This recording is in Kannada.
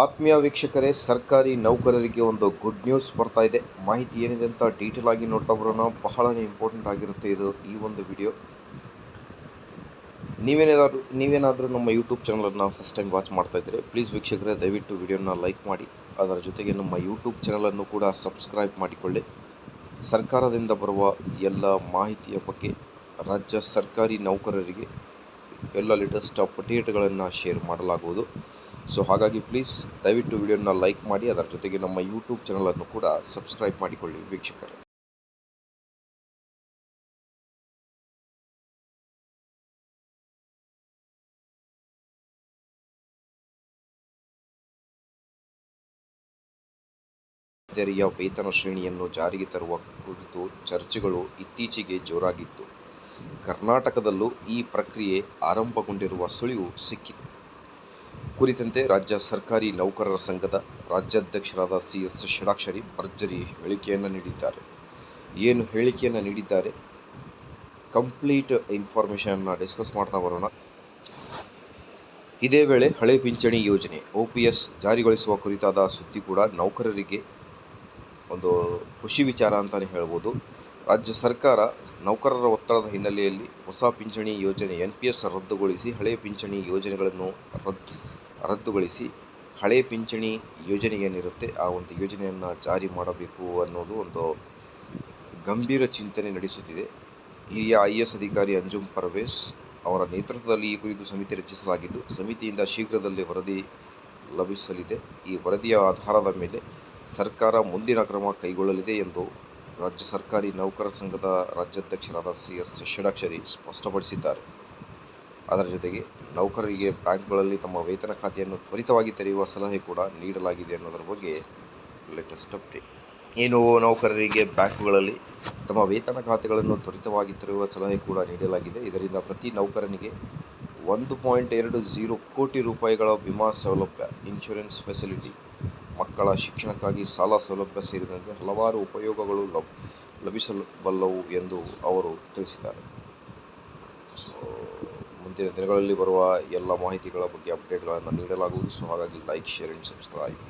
ಆತ್ಮೀಯ ವೀಕ್ಷಕರೇ, ಸರ್ಕಾರಿ ನೌಕರರಿಗೆ ಒಂದು ಗುಡ್ ನ್ಯೂಸ್ ಬರ್ತಾ ಇದೆ. ಮಾಹಿತಿ ಏನಿದೆ ಅಂತ ಡೀಟೇಲ್ ಆಗಿ ನೋಡ್ತಾ ಬರೋಣ. ಬಹಳನೇ ಇಂಪಾರ್ಟೆಂಟ್ ಆಗಿರುತ್ತೆ ಇದು, ಈ ಒಂದು ವಿಡಿಯೋ ನೀವೇನಾದರೂ ನೀವೇನಾದರೂ ನಮ್ಮ ಯೂಟ್ಯೂಬ್ ಚಾನಲನ್ನು ಫಸ್ಟ್ ಟೈಮ್ ವಾಚ್ ಮಾಡ್ತಾ ಇದ್ದರೆ ಪ್ಲೀಸ್ ವೀಕ್ಷಕರೇ, ದಯವಿಟ್ಟು ವಿಡಿಯೋನ ಲೈಕ್ ಮಾಡಿ. ಅದರ ಜೊತೆಗೆ ನಮ್ಮ ಯೂಟ್ಯೂಬ್ ಚಾನಲನ್ನು ಕೂಡ ಸಬ್ಸ್ಕ್ರೈಬ್ ಮಾಡಿಕೊಳ್ಳಿ. ಸರ್ಕಾರದಿಂದ ಬರುವ ಎಲ್ಲ ಮಾಹಿತಿಯ ಬಗ್ಗೆ ರಾಜ್ಯ ಸರ್ಕಾರಿ ನೌಕರರಿಗೆ ಎಲ್ಲ ಲೇಟೆಸ್ಟ್ ಅಪ್ಡೇಟ್ಗಳನ್ನು ಶೇರ್ ಮಾಡಲಾಗುವುದು. ಸೊ ಹಾಗಾಗಿ ಪ್ಲೀಸ್ ದಯವಿಟ್ಟು ವಿಡಿಯೋನ ಲೈಕ್ ಮಾಡಿ, ಅದರ ಜೊತೆಗೆ ನಮ್ಮ ಯೂಟ್ಯೂಬ್ ಚಾನಲನ್ನು ಕೂಡ ಸಬ್ಸ್ಕ್ರೈಬ್ ಮಾಡಿಕೊಳ್ಳಿ ವೀಕ್ಷಕರೇ. ತೆರೆಯ ವೇತನ ಶ್ರೇಣಿಯನ್ನು ಜಾರಿಗೆ ತರುವ ಕುರಿತು ಚರ್ಚೆಗಳು ಇತ್ತೀಚೆಗೆ ಜೋರಾಗಿತ್ತು. ಕರ್ನಾಟಕದಲ್ಲೂ ಈ ಪ್ರಕ್ರಿಯೆ ಆರಂಭಗೊಂಡಿರುವ ಸುಳಿವು ಸಿಕ್ಕಿದೆ. ಕುರಿತಂತೆ ರಾಜ್ಯ ಸರ್ಕಾರಿ ನೌಕರರ ಸಂಘದ ರಾಜ್ಯಾಧ್ಯಕ್ಷರಾದ ಸಿ ಎಸ್ ಷಡಾಕ್ಷರಿ ಭರ್ಜರಿ ಹೇಳಿಕೆಯನ್ನು ನೀಡಿದ್ದಾರೆ. ಏನು ಹೇಳಿಕೆಯನ್ನು ನೀಡಿದ್ದಾರೆ? ಕಂಪ್ಲೀಟ್ ಇನ್ಫಾರ್ಮೇಷನ್ನ ಡಿಸ್ಕಸ್ ಮಾಡ್ತಾ ಬರೋಣ. ಇದೇ ವೇಳೆ ಹಳೆ ಪಿಂಚಣಿ ಯೋಜನೆ ಒ ಪಿ ಎಸ್ ಜಾರಿಗೊಳಿಸುವ ಕುರಿತಾದ ಸುದ್ದಿ ಕೂಡ ನೌಕರರಿಗೆ ಒಂದು ಖುಷಿ ವಿಚಾರ ಅಂತಲೇ ಹೇಳ್ಬೋದು. ರಾಜ್ಯ ಸರ್ಕಾರ ನೌಕರರ ಒತ್ತಡದ ಹಿನ್ನೆಲೆಯಲ್ಲಿ ಹೊಸ ಪಿಂಚಣಿ ಯೋಜನೆ ಎನ್ ಪಿ ಎಸ್ ರದ್ದುಗೊಳಿಸಿ ಹಳೆಯ ಪಿಂಚಣಿ ಯೋಜನೆಗಳನ್ನು ರದ್ದು ರದ್ದುಗೊಳಿಸಿ ಹಳೆ ಪಿಂಚಣಿ ಯೋಜನೆ ಏನಿರುತ್ತೆ ಆ ಒಂದು ಯೋಜನೆಯನ್ನು ಜಾರಿ ಮಾಡಬೇಕು ಅನ್ನೋದು ಒಂದು ಗಂಭೀರ ಚಿಂತನೆ ನಡೆಸುತ್ತಿದೆ. ಹಿರಿಯ ಐ ಎಸ್ ಅಧಿಕಾರಿ ಅಂಜುಮ್ ಪರ್ವೇಸ್ ಅವರ ನೇತೃತ್ವದಲ್ಲಿ ಈ ಕುರಿತು ಸಮಿತಿ ರಚಿಸಲಾಗಿದ್ದು, ಸಮಿತಿಯಿಂದ ಶೀಘ್ರದಲ್ಲೇ ವರದಿ ಲಭಿಸಲಿದೆ. ಈ ವರದಿಯ ಆಧಾರದ ಮೇಲೆ ಸರ್ಕಾರ ಮುಂದಿನ ಕ್ರಮ ಕೈಗೊಳ್ಳಲಿದೆ ಎಂದು ರಾಜ್ಯ ಸರ್ಕಾರಿ ನೌಕರ ಸಂಘದ ರಾಜ್ಯಾಧ್ಯಕ್ಷರಾದ ಸಿ ಎಸ್ ಷಡಾಕ್ಷರಿ ಸ್ಪಷ್ಟಪಡಿಸಿದ್ದಾರೆ. ಅದರ ಜೊತೆಗೆ ನೌಕರರಿಗೆ ಬ್ಯಾಂಕ್ಗಳಲ್ಲಿ ತಮ್ಮ ವೇತನ ಖಾತೆಯನ್ನು ತ್ವರಿತವಾಗಿ ತೆರೆಯುವ ಸಲಹೆ ಕೂಡ ನೀಡಲಾಗಿದೆ ಅನ್ನೋದರ ಬಗ್ಗೆ ಲೇಟೆಸ್ಟ್ ಅಪ್ಡೇಟ್ ಏನು ನೌಕರರಿಗೆ ಬ್ಯಾಂಕ್ಗಳಲ್ಲಿ ತಮ್ಮ ವೇತನ ಖಾತೆಗಳನ್ನು ತ್ವರಿತವಾಗಿ ತೆರೆಯುವ ಸಲಹೆ ಕೂಡ ನೀಡಲಾಗಿದೆ. ಇದರಿಂದ ಪ್ರತಿ ನೌಕರನಿಗೆ ಒಂದು ಪಾಯಿಂಟ್ ಎರಡು ಝೀರೋ ಕೋಟಿ ರೂಪಾಯಿಗಳ ವಿಮಾ ಸೌಲಭ್ಯ ಇನ್ಶೂರೆನ್ಸ್ ಫೆಸಿಲಿಟಿ ಮಕ್ಕಳ ಶಿಕ್ಷಣಕ್ಕಾಗಿ ಸಾಲ ಸೌಲಭ್ಯ ಸೇರಿದಂತೆ ಹಲವಾರು ಉಪಯೋಗಗಳು ಲಭ್, ಲಭಿಸಬಲ್ಲವು ಎಂದು ಅವರು ತಿಳಿಸಿದ್ದಾರೆ. ಸೊ ಮುಂದಿನ ದಿನಗಳಲ್ಲಿ ಬರುವ ಎಲ್ಲ ಮಾಹಿತಿಗಳ ಬಗ್ಗೆ ಅಪ್ಡೇಟ್ಗಳನ್ನು ನೀಡಲಾಗುವುದು. ಸೊ ಹಾಗಾಗಿ ಲೈಕ್ ಶೇರ್ ಆ್ಯಂಡ್ ಸಬ್ಸ್ಕ್ರೈಬ್